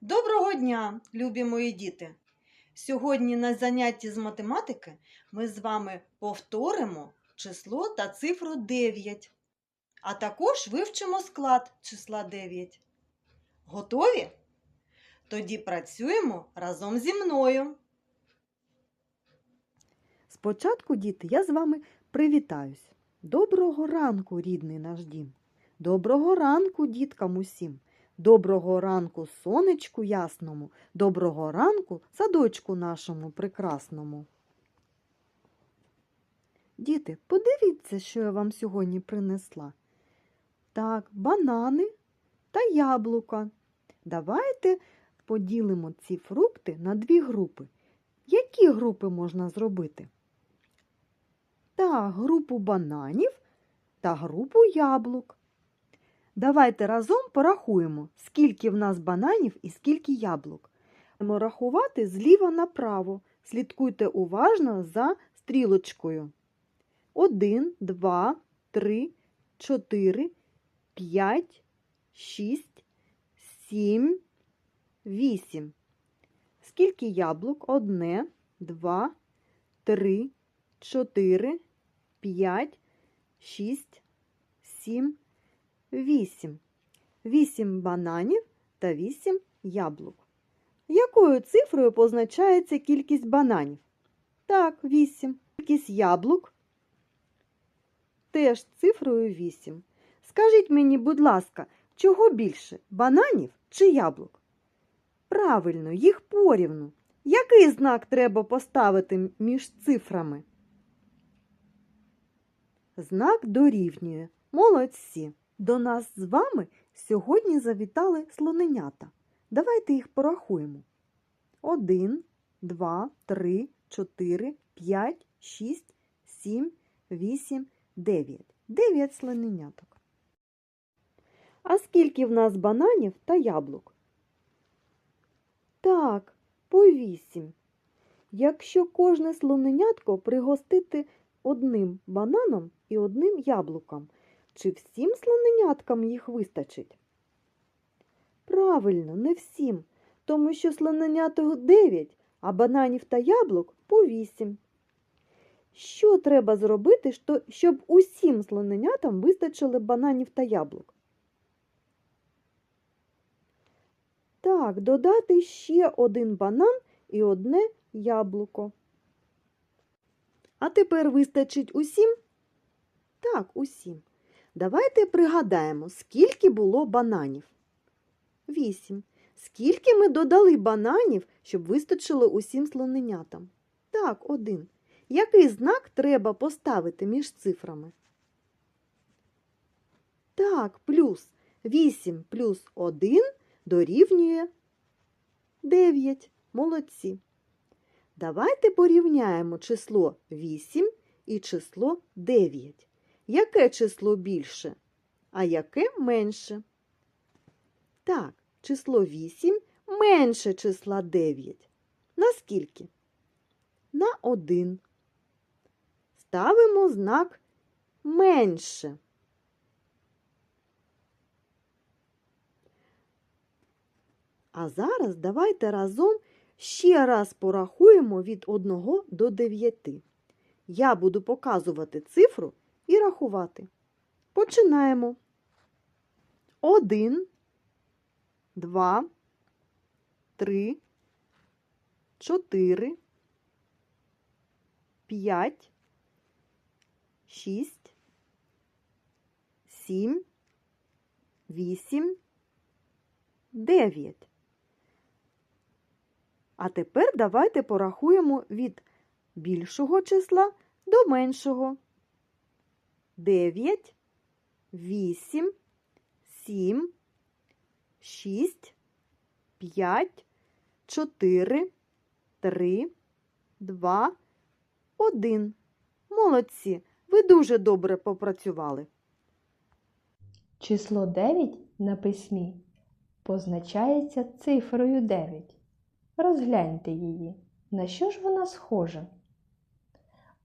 Доброго дня, любі мої діти! Сьогодні на занятті з математики ми з вами повторимо число та цифру 9, а також вивчимо склад числа 9. Готові? Тоді працюємо разом зі мною. Спочатку, діти, я з вами привітаюсь. Доброго ранку, рідний наш дім. Доброго ранку, діткам усім. Доброго ранку, сонечку ясному. Доброго ранку, садочку нашому прекрасному. Діти, подивіться, що я вам сьогодні принесла. Так, банани та яблука. Давайте поділимо ці фрукти на дві групи. Які групи можна зробити? та групу бананів та групу яблук. Давайте разом порахуємо, скільки в нас бананів і скільки яблук. Будемо рахувати зліва направо. Слідкуйте уважно за стрілочкою. 1, 2, 3, 4, 5, 6, 7, 8. Скільки яблук? Одне, два, три, чотири, п'ять, шість, сім, вісім. Вісім бананів та вісім яблук. Якою цифрою позначається кількість бананів? Так, вісім. Кількість яблук теж цифрою вісім. Скажіть мені, будь ласка, чого більше бананів чи яблук? Правильно, їх порівну. Який знак треба поставити між цифрами? Знак дорівнює. Молодці. До нас з вами сьогодні завітали слоненята. Давайте їх порахуємо. Один, два, три, чотири, п'ять, шість, сім, вісім, дев'ять. Дев'ять слоненяток. А скільки в нас бананів та яблук? Так, по вісім. Якщо кожне слоненятко пригостити одним бананом і одним яблуком, чи всім слоненяткам їх вистачить? Правильно, не всім, тому що слоненяток 9, а бананів та яблук по 8. Що треба зробити, щоб усім слоненятам вистачило бананів та яблук? Так, додати ще один банан і одне яблуко. А тепер вистачить усім? Так, усім. Давайте пригадаємо, скільки було бананів. Вісім. Скільки ми додали бананів, щоб вистачило усім слоненятам? Так, один. Який знак треба поставити між цифрами? Так, плюс. Вісім плюс один дорівнює 9. Молодці. Давайте порівняємо число 8 і число 9. Яке число більше, а яке менше? Так, число 8 менше числа 9. Наскільки? На 1. Ставимо знак менше. А зараз давайте разом ще раз порахуємо від 1 до 9. Я буду показувати цифру і рахувати. Починаємо. 1, 2, 3, 4, 5, 6, 7, 8, 9. А тепер давайте порахуємо від більшого числа до меншого. 9, 8, 7, 6, 5, 4, 3, 2, 1. Молодці! Ви дуже добре попрацювали. Число 9 на письмі позначається цифрою 9. Розгляньте її. На що ж вона схожа?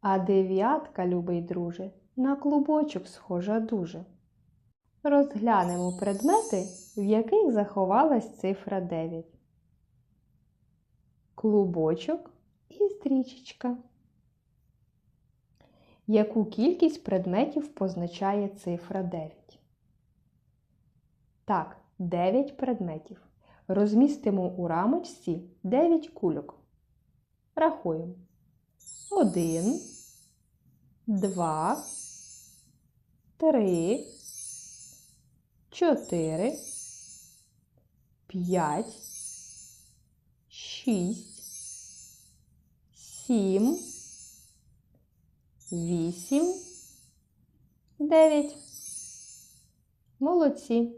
А дев'ятка, любий друже, на клубочок схожа дуже. Розглянемо предмети, в яких заховалась цифра 9. клубочок і стрічечка. Яку кількість предметів позначає цифра 9? Так, 9 предметів. Розмістимо у рамочці 9 кульок. Рахуємо. 1, 2, 3, 4, 5, 6, 7, 8, 9. Молодці.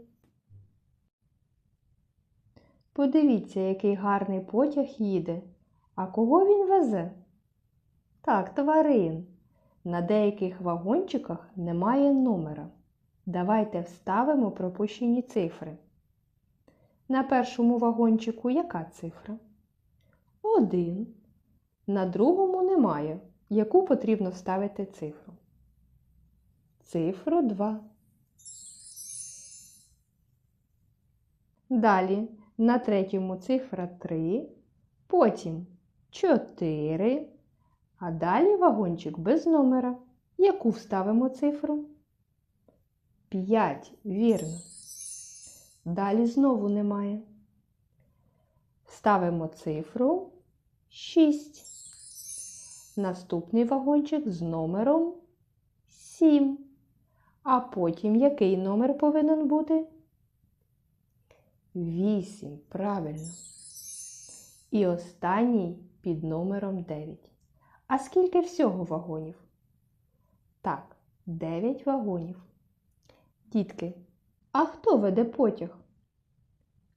Подивіться, який гарний потяг їде. А кого він везе? Так, тварин. На деяких вагончиках немає номера. Давайте вставимо пропущені цифри. На першому вагончику яка цифра? Один. На другому немає. Яку потрібно вставити цифру? Цифру 2. Далі на третьому цифра 3, потім 4, а далі вагончик без номера. Яку вставимо цифру? 5, вірно. Далі знову немає. Ставимо цифру 6. Наступний вагончик з номером 7. А потім який номер повинен бути? 8. Правильно. І останній під номером 9. А скільки всього вагонів? Так, 9 вагонів. Дітки, а хто веде потяг?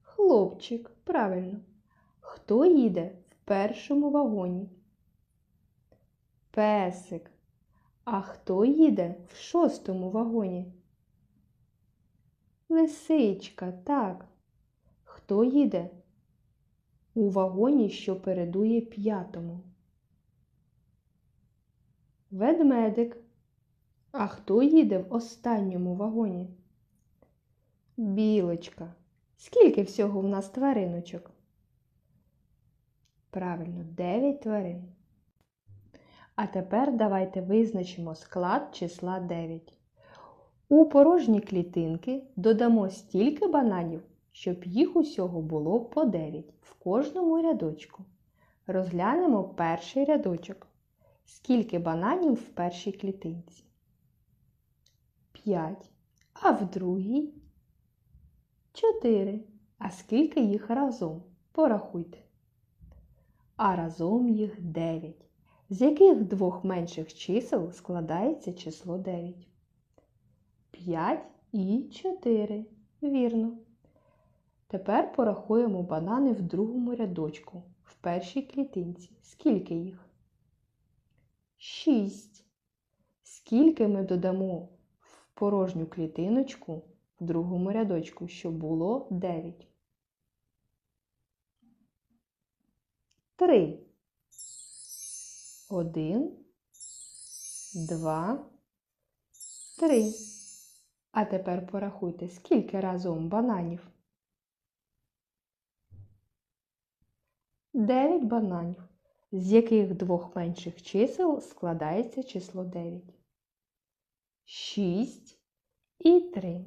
Хлопчик, правильно. Хто їде в першому вагоні? Песик. А хто їде в шостому вагоні? Лисичка, так. Хто їде у вагоні, що передує п'ятому? Ведмедик. А хто їде в останньому вагоні? Білочка. Скільки всього в нас твариночок? Правильно, 9 тварин. А тепер давайте визначимо склад числа 9. У порожні клітинки додамо стільки бананів, щоб їх усього було по 9 в кожному рядочку. Розглянемо перший рядочок. Скільки бананів в першій клітинці? 5. А в другій? 4. А скільки їх разом? Порахуйте. А разом їх 9. З яких двох менших чисел складається число 9? 5 і 4. Вірно. Тепер порахуємо банани в другому рядочку, в першій клітинці. Скільки їх? 6. Скільки ми додамо в порожню клітиночку в другому рядочку, щоб було 9? 3. 1, 2, 3. А тепер порахуйте, скільки разом бананів? 9 бананів, з яких двох менших чисел складається число 9. 6 і 3.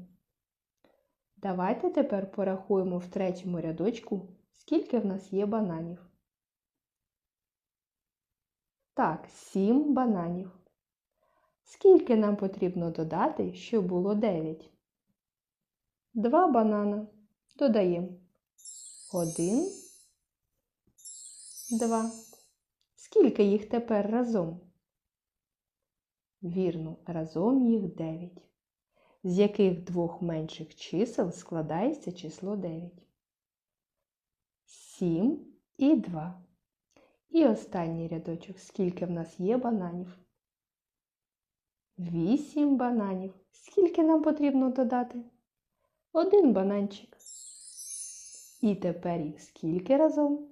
Давайте тепер порахуємо в третьому рядочку, скільки в нас є бананів. Так, 7 бананів. Скільки нам потрібно додати, щоб було 9? 2 банана. Додаємо 1, 2. Скільки їх тепер разом? Вірно, разом їх 9. З яких двох менших чисел складається число 9? 7 і 2. І останній рядочок. Скільки в нас є бананів? 8 бананів. Скільки нам потрібно додати? Один бананчик. І тепер їх скільки разом?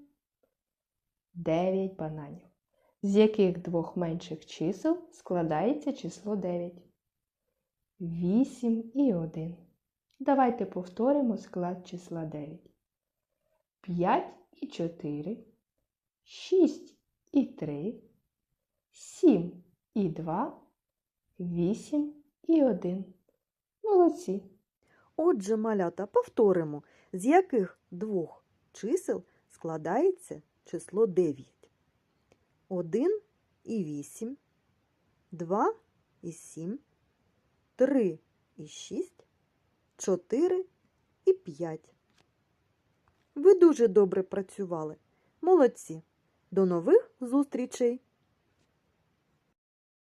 9 бананів. З яких двох менших чисел складається число 9? 8 і 1. Давайте повторимо склад числа 9. 5 і 4. шість і три, сім і два, вісім і один. Молодці. Отже, малята, повторимо, з яких двох чисел складається число 9. 1 і 8, 2 і 7, 3 і 6, 4 і 5. Ви дуже добре працювали. Молодці. До нових зустрічей!